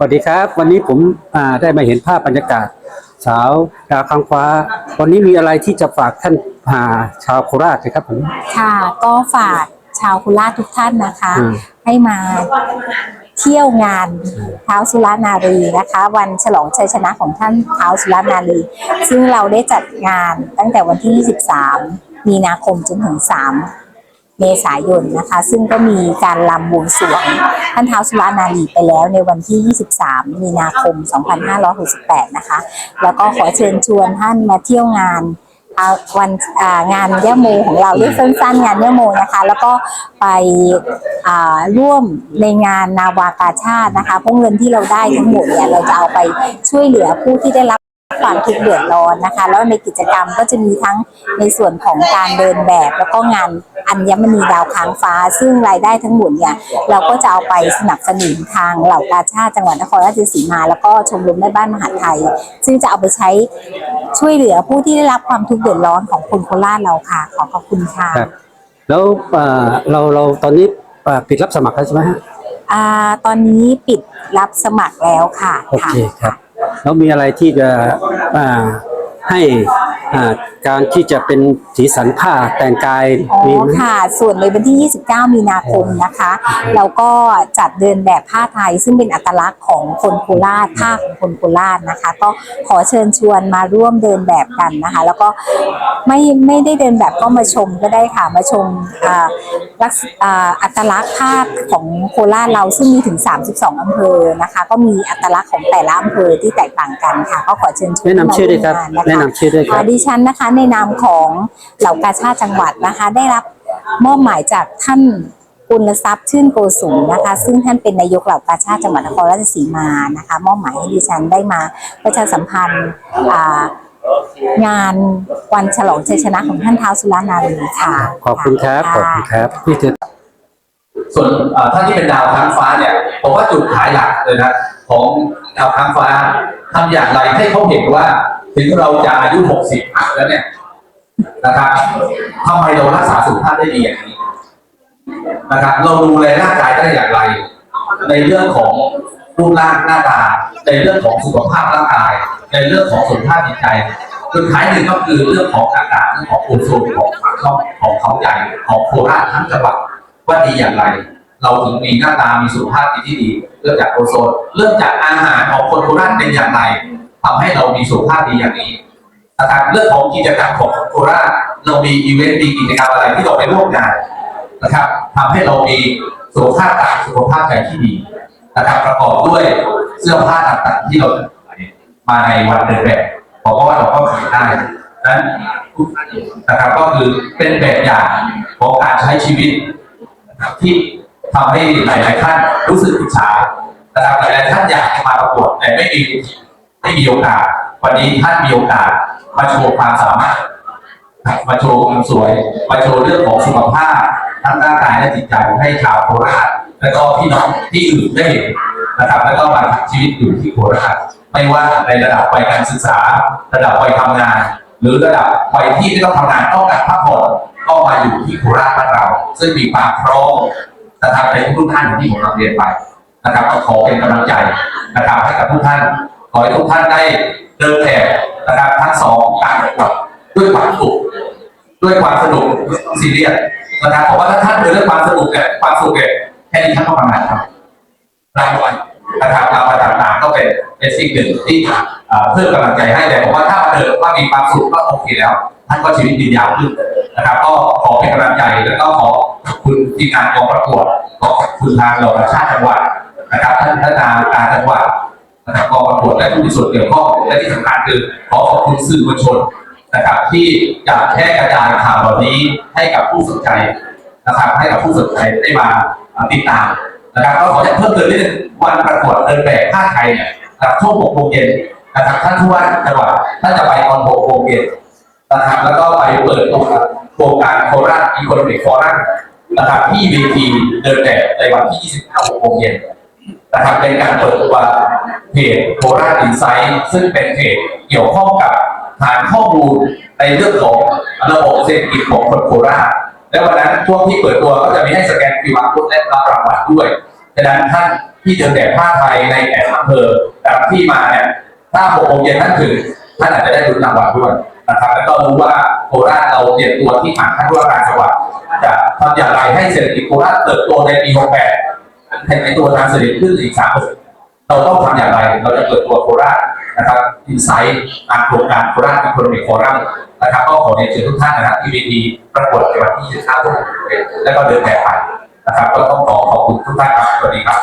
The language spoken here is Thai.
สวัสดีครับ วันนี้ผมอ่าได้มาเห็นภาพบรรยากาศ สาวดาวค้างฟ้า วันนี้มีอะไรที่จะฝากท่านอ่าชาวโคราชนะครับผมค่ะก็ฝากชาวโคุราชทุกท่านนะคะอืมให้มาเที่ยวงานเท้าสุรนารีนะคะ วันฉลองชัยชนะของท่านเท้าสุรนารี ซึ่งเราได้จัดงานตั้งแต่วันที่ 23 มีนาคมจนถึง 3 เมษายนนะคะ ซึ่งก็มีการลำบวงสรวงท่านเท้าสุรนารีไปแล้วในวันที่ 23 มีนาคม 2568 นะคะ แล้วก็ขอเชิญชวนท่านมาเที่ยวงานวันอ่างานย่าโมของเราเรียกสั้นๆ งานย่าโมนะคะ แล้วก็ไปร่วมในงานนาวากาชาตินะคะเพราะเงินที่เราได้ทั้งหมดเนี่ยเราจะเอาไปช่วยเหลือผู้ที่ได้รับ ความทุกข์เดือดร้อนนะคะ แล้วในกิจกรรมก็จะมีทั้งในส่วนของการเดินแบบ แล้วก็งานอัญมณีดาวค้างฟ้า ซึ่งรายได้ทั้งหมดเนี่ยเราก็จะเอาไปสนับสนุนทางเหล่ากาชาติจังหวัดนครราชสีมา แล้วก็ชมรมแม่บ้านมหาดไทย ซึ่งจะเอาไปใช้ช่วยเหลือผู้ที่ได้รับความทุกข์เดือดร้อนของคนโคราชเราค่ะ ขอขอบคุณค่ะครับแล้วอ่าเราเราตอนนี้อ่าปิดรับสมัครแล้วใช่ไหมฮะอ่าตอนนี้ปิดรับสมัครแล้วค่ะโอเคครับ แล้วมีอะไรที่จะให้การที่จะเป็นสีสันผ้าแต่งกายอ๋อมีไหม ค่ะ ส่วนในวันที่ 29 มีนาคมนะคะเราก็จัดเดินแบบผ้าไทย ซึ่งเป็นอัตลักษณ์ของคนโคราชผ้าของคนโคราชนะคะ ก็ขอเชิญชวนมาร่วมเดินแบบกันนะคะ แล้วก็ไม่ไม่ได้เดินแบบก็มาชมก็ได้ค่ะมาชมอ่าลักษอ่าอัตลักษณ์ผ้าของโคราชเราซึ่งมีถึง 32 อำเภอนะคะ ก็มีอัตลักษณ์ของแต่ละอำเภอที่แตกต่างกันค่ะ ก็ขอเชิญชวนแนะนำชื่อด้วยครับให้มาแนะวมงานนะคะนำชื่อด้วยครับอ่าดิฉันนะคะในนามของเหล่ากาชาติจังหวัดนะคะ ได้รับมอบหมายจากท่านปุณทรัพย์ชื่นโกสุมนะคะ ซึ่งท่านเป็นนายกเหล่ากาชาติจังหวัดนครราชสีมานะคะ มอบหมายให้ดิฉันได้มาประชาสัมพันธ์อ่างานวันฉลองชัยชนะของท่านท้าวสุรนารีค่ะ ขอบคุณครับ ขอบคุณครับนี่คือส่วนเอ่อท่านที่เป็นดาวค้างฟ้าเนี่ยผมว่าจุดขายหลักเลยนะของดาวค้างฟ้าทำอย่างไรให้เขาเห็นว่า ถึงเราจะอายุ60อัพแล้วเนี่ยนะครับทำไมเรารักษาสุขภาพได้ดีอย่างนี้นะครับ เราดูแลร่างกายได้อย่างไร ในเรื่องของรูปร่างหน้าตา ในเรื่องของสุขภาพร่างกาย ในเรื่องของสุขภาพจิตใจสุดท้ายหนึ่งก็คือเรื่องของอากาศเรื่องของโอโซนของเขาของเขาใหญ่ของโคราชทั้งจังหวัดว่าดีอย่างไร เราถึงมีหน้าตามีสุขภาพที่ดี เริ่มจากโอโซนเริ่มจากอาหารของคนโคราชเป็นอย่างไร ทำให้เรามีสุขภาพดีอย่างนี้นะครับเรื่องของกิจกรรมของโคราชเรามีอีเวนต์มีกิจกรรมอะไรที่เราไปร่วมงานนะครับทำให้เรามีสุขภาพกายสุขภาพใจที่ดีนะครับประกอบด้วยเสื้อผ้าต่างๆที่เรามาในวันเดินแบบบอกว่าเราก็ขายได้นั้นทุกท่านะครับก็คือเป็นแบบอย่างของการใช้ชีวิตนะครับที่ทำให้หลายๆท่านรู้สึกอิจฉานะครับหลายๆท่านอยากจะมาประกวดแต่ไม่มี ไม่มีโอกาส วันนี้ท่านมีโอกาสมาโชว์ความสามารถ มาโชว์ความสวย มาโชว์เรื่องของสุขภาพทั้งร่างกายและจิตใจให้ชาวโคราชและก็พี่น้องที่อื่นได้เห็นนะครับแล้วก็มาทำชีวิตอยู่ที่โคราชไม่ว่าในระดับวัยการศึกษา ระดับวัยทำงาน หรือระดับวัยที่ไม่ต้องทำงานต้องการพักผ่อนก็มาอยู่ที่โคราชบ้านเรา ซึ่งมีความพร้อมนะครับในทุกท่านที่ผมนำเรียนไปนะครับก็ขอเป็นกำลังใจนะครับให้กับทุกท่าน ขอให้ทุกท่านได้เดินแบบนะครับทั้งสองการประกวดด้วยความสุขด้วยความสนุกซีเรียสนะครับผมว่าถ้าท่านเดินด้วยความสนุกเนี่ยความสุขเนี่ยแค่นี้ท่านก็ประมาณครับรางวัลนะครับรางวัลต่างๆก็เป็นเป็นสิ่งหนึ่งที่เพิ่มกำลังใจให้แต่ผมว่าถ้ามาเดินว่ามีความสุขก็โอเคแล้วท่านก็ชีวิตดียาวขึ้นนะครับ ก็ขอเป็นกำลังใจแล้วก็ขอขอบคุณทีมงานกองประกวดขอขอบคุณทางเหล่าชาติจังหวัดนะครับท่านพัฒนาการจังหวัด นะครับกองประกวดและผู้มีส่วนเกี่ยวข้องและที่สำคัญคือขอขอบคุณสื่อมวลชนนะครับที่จะแพร่กระจายข่าวเหล่านี้ให้กับผู้สนใจนะครับให้กับผู้สนใจได้มาติดตามนะครับก็ขอจะเพิ่มเติมนิดนึงวันประกวดเดินแบบผ้าไทยเนี่ยนะครับช่วง6โมงเย็นนะครับท่านผู้ว่าจังหวัดท่านจะไปตอน6โมงเย็นนะครับแล้วก็ไปเปิดโครงการโคราชอีโคโนมิกฟอรัมนะครับที่เวทีเดินแบบในวันที่29 6โมงเย็น นะครับเป็นการเปิดตัวเพจโคราชอินไซต์ซึ่งเป็นเพจเกี่ยวข้องกับฐานข้อมูลในเรื่องของระบบเศรษฐกิจของคนโคราชและวันนั้นช่วงที่เปิดตัวก็จะมีให้สแกนคิวอาร์โค้ดและรับรางวัลด้วยฉะนั้นท่านที่เดินแบบผ้าไทยในแอนอำเภอแต่ละที่มาเนี่ยถ้าหกโมงเย็นท่านถึงท่านอาจจะได้รุ้นรางวัลด้วยนะครับแล้วก็รู้ว่าโคราชเราเตรียมตัวที่ผ่านท่านผู้ว่าการจังหวัดจะทำอย่างไรให้เศรษฐกิจโคราชเติบโตในปี 68 ในตัวทางเศรษฐกิจขึ้นอีก3เปอร์เซ็นต์เราต้องทำอย่างไร เราจะเปิดตัวโคราชนะครับอินไซต์ตามโครงการโคราชอีโคโนมิกโฟรัมนะครับก็ขอเรียนเชิญทุกท่านนะครับที่เวทีประกวดในวันที่25ตุลาคมแล้วก็เดินแถบไปนะครับก็ต้องขอขอบคุณทุกท่านครับสวัสดีครับ